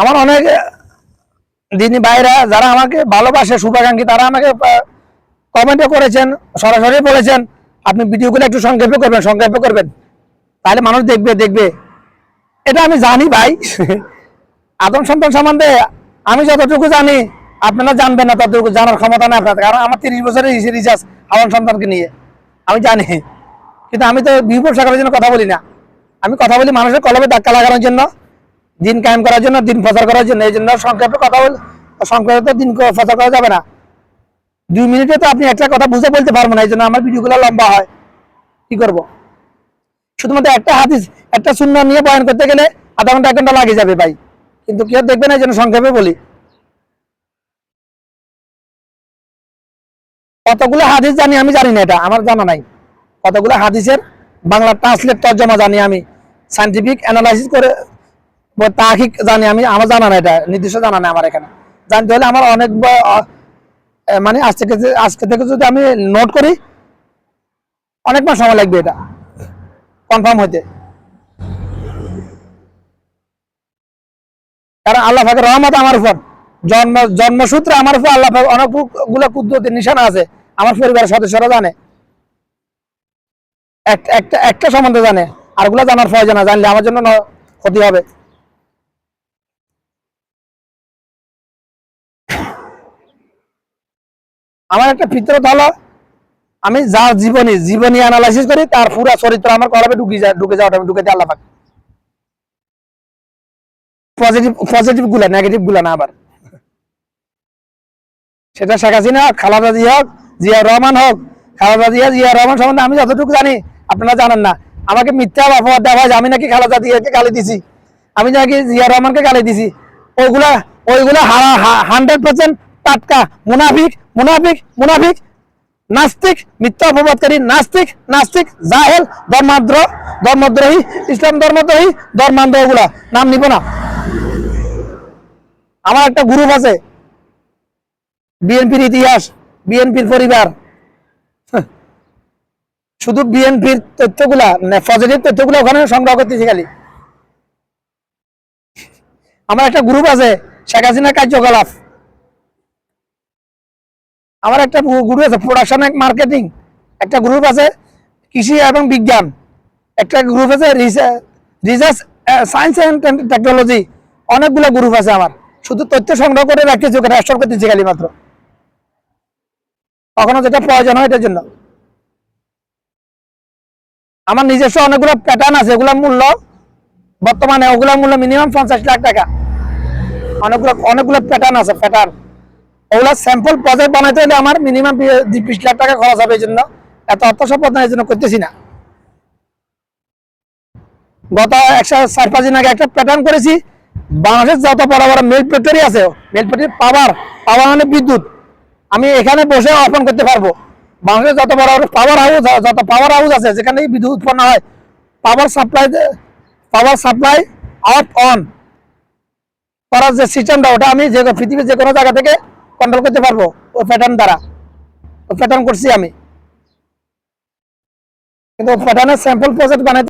আমার অনেক দিনী ভাইরা যারা আমাকে ভালোবাসে, শুভাকাঙ্ক্ষী, তারা আমাকে কমেন্টও করেছেন, সরাসরি বলেছেন, আপনি ভিডিওগুলো একটু সংক্ষেপে করবেন সংক্ষেপে করবেন। তাহলে মানুষ দেখবে দেখবে। এটা আমি জানি ভাই। আদম সন্তান সম্বন্ধে আমি যতটুকু জানি, আপনারা জানবেন না ততটুকু, জানার ক্ষমতা নেই আপনাদের, কারণ আমার তিরিশ বছরের রিচার্জ আদম সন্তানকে নিয়ে। আমি জানি। কিন্তু আমি তো বিপুল সাগরের জন্য কথা বলি না। আমি কথা বলি মানুষের কলমে ধাক্কা লাগানোর জন্য। দিন কায়েম করার জন্য, দিন প্রচার করার জন্য, এই জন্য সংক্ষেপে কথা বল সংক্ষেপে তো দিন প্রচার করা যাবে না। দুই মিনিটে তো আপনি একটা কথা বুঝে বলতে পারব না, এই জন্য আমার ভিডিওগুলো লম্বা হয়। কি করব? শুধুমাত্র একটা হাদিস, একটা শূন্য নিয়ে বয়ান করতে গেলে আধা ঘণ্টা, এক ঘণ্টা লাগে যাবে ভাই। কিন্তু কেউ দেখবে না, এই জন্য সংক্ষেপে বলি। কতগুলো হাদিস জানি আমি জানি না এটা, আমার জানা নাই। কতগুলো হাদিসের বাংলা ট্রান্সলেট তর্জমা জানি আমি। সাইন্টিফিক অ্যানালাইসিস করে তাহিক জানি আমি, আমার জানা না এটা, নির্দিষ্ট জানা নাই আমার এখানে। জানতে হলে আমার অনেক মানে আজ থেকে, আজকে থেকে যদি আমি নোট করি, অনেক মাস সময় লাগবে এটা। কনফার্ম হইতে। কারণ আল্লাহ পাকের রহমত আমার উপর। জন্ম, জন্মসূত্রে আমার উপর আল্লাহ পাক অনেকগুলো কুদরতের নিশানা আছে, আমার পরিবারের সদস্যরা জানে। এক- একটা একটা সম্বন্ধে জানে আরগুলা জানার প্রয়োজন জানলে আমার জন্য ক্ষতি হবে। আমার একটা ফিতরত হলো আমি যার জীবনী জীবনী অ্যানালাইসিস করি, তার পুরা চরিত্র আমার কলমে ঢুকে যায়, ঢুকে যাওয়াটা আমি ঢুকে দিই আল্লাহ পাক। পজিটিভ পজিটিভগুলা নেগেটিভগুলা না আবার। সেটা শেখ হাসিনা খালাদা জিয়া হোক, জিয়া রহমান হোক, খালাদা জিয়া জিয়া রহমান সম্বন্ধে আমি যতটুকু জানি, আপনারা জানেন না। আমাকে মিথ্যা অপবাদ দেওয়া হয় যে আমি নাকি খালাদা জিয়াকে গালি দিছি। আমি নাকি জিয়া রহমানকে গালি দিছি। ওইগুলা ওইগুলা হান্ড্রেড পার্সেন্ট টাটকা, মুনাফিক মুনাফিক মুনাফিক, নাস্তিক, মিথ্যা অপবাদকারী, নাস্তিক নাস্তিক, জাহেল ধর্মাদ্র ধর্মদ্রোহী, ইসলাম ধর্মদ্রোহী ধর্মান্ধ ওগুলা নাম নিব না। আমার একটা গ্রুপ আছে। বিএনপির ইতিহাস, বিএনপির পরিবার। শুধু বিএনপির তথ্যগুলা পজিটিভ তথ্যগুলো ওখানে সংগ্রহ করতেছি খালি। আমার একটা গ্রুপ আছে, শেখ হাসিনা কার্যকলাপ। আমার একটা গ্রুপ আছে প্রোডাকশন অ্যান্ড মার্কেটিং একটা গ্রুপ আছে, কৃষি এবং বিজ্ঞান। একটা গ্রুপ আছে রিসার্চ সায়েন্স অ্যান্ড টেকনোলজি অনেকগুলো গ্রুপ আছে আমার। শুধু তথ্য সংগ্রহ করে রাখতেছি, ওখানে অ্যাকশন করতেছি খালি মাত্র। কখনো যেটা প্রয়োজন হয় এটার জন্য। আমার নিজস্ব অনেকগুলো প্যাটার্ন আছে ওগুলোর মূল্য বর্তমানে, ওগুলোর মূল্য মিনিমাম পঞ্চাশ লাখ টাকা। অনেকগুলো অনেকগুলো প্যাটার্ন আছে প্যাটার্ন ওগুলো স্যাম্পল প্রজেক্ট বানাইতে হলে আমার মিনিমাম বিশ লাখ টাকা খরচ হবে এই জন্য। এত অর্থ সম্পদ এই জন্য করতেছি না। গত একশো চার, পাঁচ দিন আগে একটা প্যাটার্ন করেছি। বাংলাদেশের যত বড় বড় মিল ফ্যাক্টরি আছে মিল ফ্যাক্টরি পাওয়ার পাওয়ার মানে বিদ্যুৎ। আমি এখানে বসে অর্পণ করতে পারব। বাংলাদেশের যত বড় বড় পাওয়ার হাউস যত পাওয়ার হাউস আছে, যেখানে বিদ্যুৎ উৎপন্ন হয় power supply power supply off on করার যে সিস্টেমটা ওটা আমি যে পৃথিবীর যে কোনো জায়গা থেকে কন্ট্রোল করতে পারব? ও প্যাটার্ন দ্বারা। ও প্যাটার্ন করছি আমি। কিন্তু প্যাটার্নের স্যাম্পল প্রজেক্ট বানাইতে